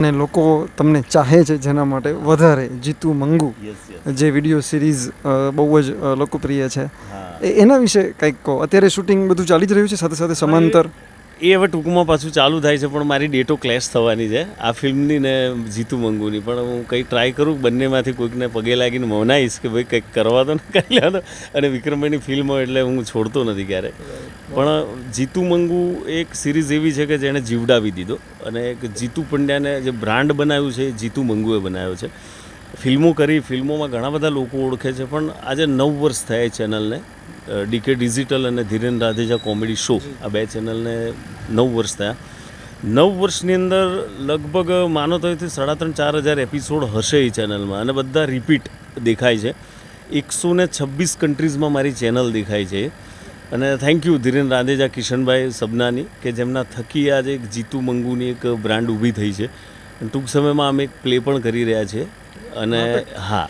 અને લોકો તમને ચાહે છે જેના માટે વધારે જીતુ મંગુ જે વીડિયો સિરીઝ બહુ જ લોકપ્રિય છે. એના વિશે કંઈક કહો? અત્યારે શૂટિંગ બધું ચાલી જ રહ્યું છે સાથે સાથે સમાંતર? એ હવે ટૂંકમાં પાછું ચાલુ થાય છે, પણ મારી ડેટો ક્લેશ થવાની છે. આ ફિલ્મની ને જીતુ મંગુની, પણ હું કંઈ ટ્રાય કરું, બંનેમાંથી કોઈકને પગે લાગીને મનાવીશ કે ભાઈ કંઈક કરવા તો ને કરી લેવા અને વિક્રમભાઈની ફિલ્મ એટલે હું છોડતો નથી ક્યારેક પણ જીતુ મંગુ એક સિરીઝ એવી છે કે જેણે જીવડાવી દીધો. અને એક જીતુ પંડ્યાને જે બ્રાન્ડ બનાવ્યું છે, એ જીતુ મંગુએ બનાવ્યો છે. ફિલ્મો કરી, ફિલ્મોમાં ઘણા બધા લોકો ઓળખે છે, પણ આજે નવ વર્ષ થયા ચેનલને ડીકે ડિજિટલ અને ધીરેન રાધેજા કોમેડી શો આ બે ચેનલને નવ વર્ષ થયા. નવ વર્ષની અંદર લગભગ માનો તો અહીંથી સાડા ત્રણ, ચાર હજાર એપિસોડ હશે એ ચેનલમાં અને બધા રિપીટ દેખાય છે. એકસો ને છવ્વીસ કન્ટ્રીઝમાં મારી ચેનલ દેખાય છે. અને થેન્ક યુ ધીરેન રાધેજા, કિશનભાઈ, સબનાની, કે જેમના થકી આજે એક જીતુ મંગુની એક બ્રાન્ડ ઊભી થઈ છે. ટૂંક સમયમાં અમે એક પ્લે પણ કરી રહ્યા છીએ અને હા.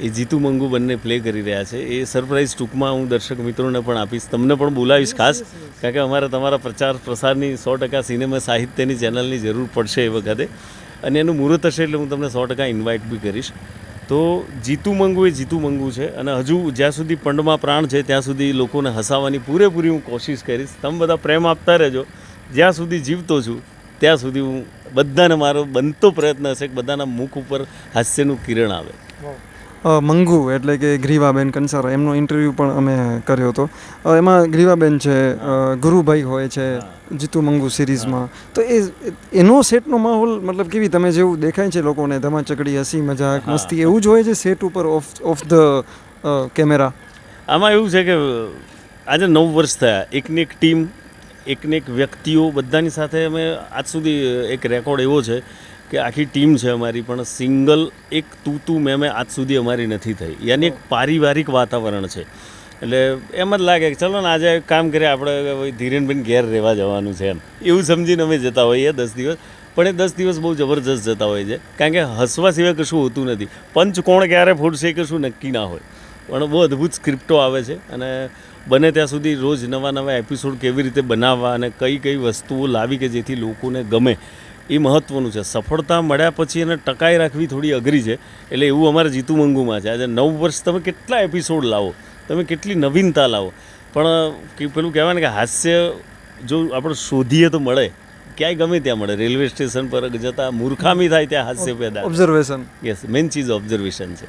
એ જીતુ મંગુ બંને પ્લે કરી રહ્યા છે. એ સરપ્રાઈઝ ટૂંકમાં હું દર્શક મિત્રોને પણ આપીશ. તમને પણ બોલાવીશ ખાસ કારણ કે અમારે તમારા પ્રચાર પ્રસારની સો ટકા સિનેમા સાહિત્યની ચેનલની જરૂર પડશે એ વખતે. અને એનું મુહૂર્ત હશે એટલે હું તમને સો ટકા ઇન્વાઇટ બી કરીશ. તો જીતુ મંગુ એ જીતુ મંગુ છે અને હજુ જ્યાં સુધી પંડમાં પ્રાણ છે ત્યાં સુધી લોકોને હસાવવાની પૂરેપૂરી હું કોશિશ કરીશ. તમે બધા પ્રેમ આપતા રહેજો. જ્યાં સુધી જીવતો છું ત્યાં સુધી હું બધાને મારો બનતો પ્રયત્ન હશે કે બધાના મુખ ઉપર હાસ્યનું કિરણ આવે. મંગુ એટલે કે ગ્રીવાબેન કંસારા એમનો ઇન્ટરવ્યૂ પણ અમે કર્યો હતો. એમાં ગ્રીવાબેન છે ગુરુભાઈ હોય છે જીતુ મંગુ સિરીઝમાં. તો એ એનો સેટનો માહોલ મતલબ કેવી તમે જેવું દેખાય છે લોકોને ધમાચકડી હસી મજાક મસ્તી એવું જ હોય છે સેટ ઉપર ઓફ ઓફ ધ કેમેરા આમાં એવું છે કે આજે નવ વર્ષ થયા એકની એક ટીમ એકને એક વ્યક્તિઓ બધાની સાથે અમે આજ સુધી એક રેકોર્ડ એવો છે કે આખી ટીમ છે અમારી, પણ સિંગલ એક તું તું મેં આજ સુધી અમારી નથી થઈ. યાની એક પારિવારિક વાતાવરણ છે. એટલે એમ જ લાગે કે ચલો ને આજે કામ કરીએ, આપણે ધીરેનભાઈ ઘેર રહેવા જવાનું છે એમ. એવું સમજીને અમે જતા હોઈએ દસ દિવસ. પણ એ દસ દિવસ બહુ જબરજસ્ત જતા હોય છે. કારણ કે હસવા સિવાય કશું હોતું નથી. પંચ કોણ ક્યારે ફૂટશે કે કશું નક્કી ના હોય. પણ બહુ અદ્ભુત સ્ક્રિપ્ટો આવે છે અને બને ત્યાં સુધી રોજ નવા નવા એપિસોડ કેવી રીતે બનાવવા અને કઈ કઈ વસ્તુઓ લાવી કે જેથી લોકોને ગમે એ મહત્ત્વનું છે. સફળતા મળ્યા પછી એને ટકાઈ રાખવી થોડી અઘરી છે. એટલે એવું અમારે જીતુ મંગુમાં છે. આજે નવ વર્ષ તમે કેટલા એપિસોડ લાવો? તમે કેટલી નવીનતા લાવો? પણ કે પેલું કહેવાય ને કે હાસ્ય જો આપણે શોધીએ તો મળે. ક્યાંય ગમે ત્યાં મળે. રેલવે સ્ટેશન પર જતાં મૂર્ખામી થાય ત્યાં હાસ્ય પેદા. ઓબ્ઝર્વેશન યસ મેઇન ચીઝ ઓબ્ઝર્વેશન છે.